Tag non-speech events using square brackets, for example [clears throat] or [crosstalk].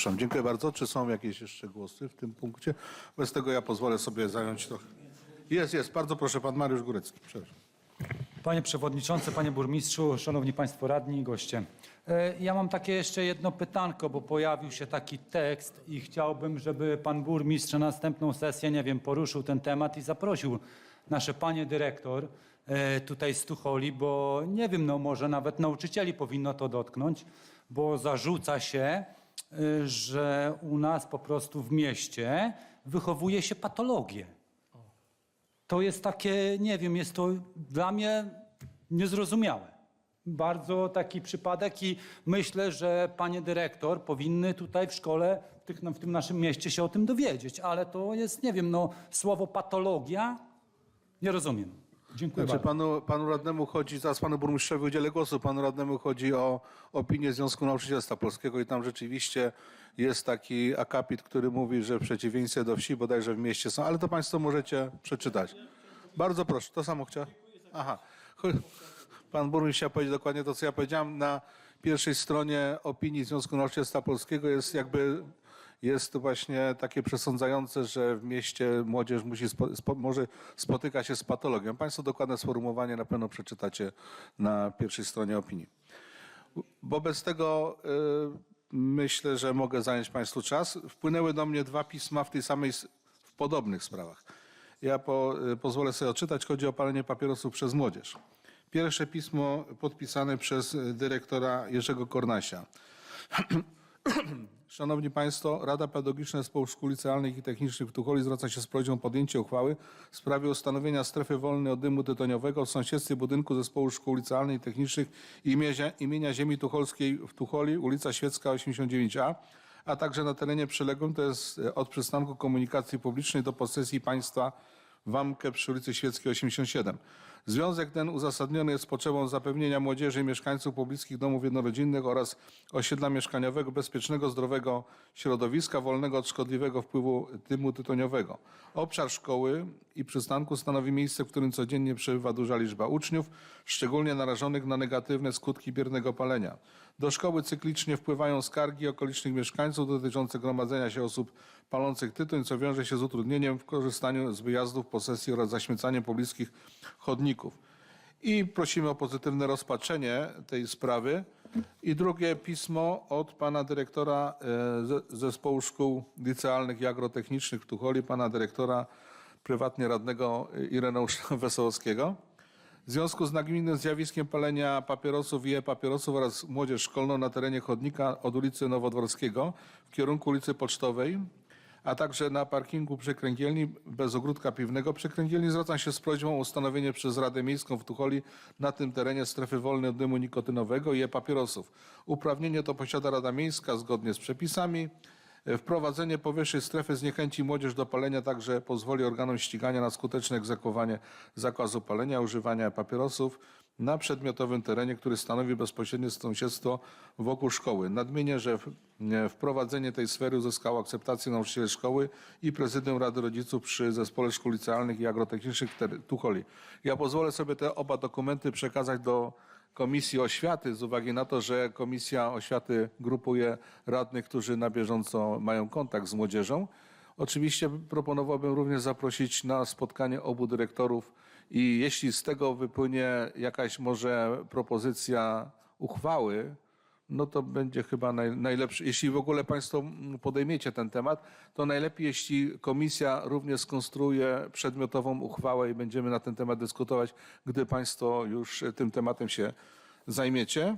Przepraszam, dziękuję bardzo. Czy są jakieś jeszcze głosy w tym punkcie? Bez tego ja pozwolę sobie zająć trochę. Jest, jest. Bardzo proszę, pan Mariusz Górecki. Przepraszam. Panie Przewodniczący, Panie Burmistrzu, Szanowni Państwo Radni i goście. E, Ja mam takie jeszcze jedno pytanko, bo pojawił się taki tekst i chciałbym, żeby Pan Burmistrz na następną sesję, nie wiem, poruszył ten temat i zaprosił nasze Panie Dyrektor e, tutaj z Tucholi, bo nie wiem, no może nawet nauczycieli powinno to dotknąć, bo zarzuca się, że u nas po prostu w mieście wychowuje się patologię. To jest takie, nie wiem, jest to dla mnie niezrozumiałe. Bardzo taki przypadek i myślę, że panie dyrektor powinny tutaj w szkole, w, tych, w tym naszym mieście się o tym dowiedzieć, ale to jest, nie wiem, no słowo patologia, nie rozumiem. Dziękuję Znaczy bardzo. panu, panu radnemu chodzi, zaraz panu burmistrzowi udzielę głosu, panu radnemu chodzi o opinię Związku Nauczycielstwa Polskiego i tam rzeczywiście jest taki akapit, który mówi, że w przeciwieństwie do wsi bodajże w mieście są, ale to państwo możecie przeczytać. Bardzo proszę, to samo chciał. Aha. [laughs] Pan burmistrz chciał powiedzieć dokładnie to, co ja powiedziałem. Na pierwszej stronie opinii Związku Nauczycielstwa Polskiego jest jakby jest właśnie takie przesądzające, że w mieście młodzież musi spo, spo, może spotyka się z patologią. Państwo dokładne sformułowanie na pewno przeczytacie na pierwszej stronie opinii. Wobec tego y, myślę, że mogę zająć Państwu czas. Wpłynęły do mnie dwa pisma w tej samej, w podobnych sprawach. Ja po, y, pozwolę sobie odczytać. Chodzi o palenie papierosów przez młodzież. Pierwsze pismo podpisane przez dyrektora Jerzego Kornasia. [clears throat] Szanowni Państwo, Rada Pedagogiczna Zespołów Szkół Licealnych i Technicznych w Tucholi zwraca się z prośbą o podjęcie uchwały w sprawie ustanowienia strefy wolnej od dymu tytoniowego w sąsiedztwie budynku Zespołu Szkół Licealnych i Technicznych imienia, imienia Ziemi Tucholskiej w Tucholi, ulica Świecka 89A, a także na terenie przyległym, to jest e, od przystanku komunikacji publicznej do posesji państwa Wamkę przy ulicy Świeckiej 87. Związek ten uzasadniony jest potrzebą zapewnienia młodzieży i mieszkańców pobliskich domów jednorodzinnych oraz osiedla mieszkaniowego bezpiecznego, zdrowego środowiska wolnego od szkodliwego wpływu dymu tytoniowego. Obszar szkoły i przystanku stanowi miejsce, w którym codziennie przebywa duża liczba uczniów, szczególnie narażonych na negatywne skutki biernego palenia. Do szkoły cyklicznie wpływają skargi okolicznych mieszkańców dotyczące gromadzenia się osób palących tytoń, co wiąże się z utrudnieniem w korzystaniu z wyjazdów, posesji oraz zaśmiecaniem pobliskich chodników. I prosimy o pozytywne rozpatrzenie tej sprawy. I drugie pismo od pana dyrektora e, ze- Zespołu Szkół Licealnych i Agrotechnicznych w Tucholi, pana dyrektora prywatnie radnego e, Ireneusza [laughs] Wesołowskiego. W związku z nagminnym zjawiskiem palenia papierosów i e-papierosów oraz młodzież szkolną na terenie chodnika od ulicy Nowodworskiego w kierunku ulicy Pocztowej, a także na parkingu przy kręgielni bez ogródka piwnego przy kręgielni zwracam się z prośbą o ustanowienie przez Radę Miejską w Tucholi na tym terenie strefy wolnej od dymu nikotynowego i e-papierosów. Uprawnienie to posiada Rada Miejska zgodnie z przepisami. Wprowadzenie powyższej strefy zniechęci młodzież do palenia, także pozwoli organom ścigania na skuteczne egzekwowanie zakazu palenia, używania papierosów na przedmiotowym terenie, który stanowi bezpośrednie sąsiedztwo wokół szkoły. Nadmienię, że wprowadzenie tej sfery uzyskało akceptację nauczycieli szkoły i prezydium Rady Rodziców przy Zespole Szkół Licealnych i Agrotechnicznych Tucholi. Ja pozwolę sobie te oba dokumenty przekazać do Komisji Oświaty z uwagi na to, że Komisja Oświaty grupuje radnych, którzy na bieżąco mają kontakt z młodzieżą. Oczywiście proponowałbym również zaprosić na spotkanie obu dyrektorów i jeśli z tego wypłynie jakaś może propozycja uchwały, no to będzie chyba naj. Jeśli w ogóle Państwo podejmiecie ten temat, to najlepiej, jeśli komisja również skonstruuje przedmiotową uchwałę i będziemy na ten temat dyskutować, gdy Państwo już tym tematem się zajmiecie.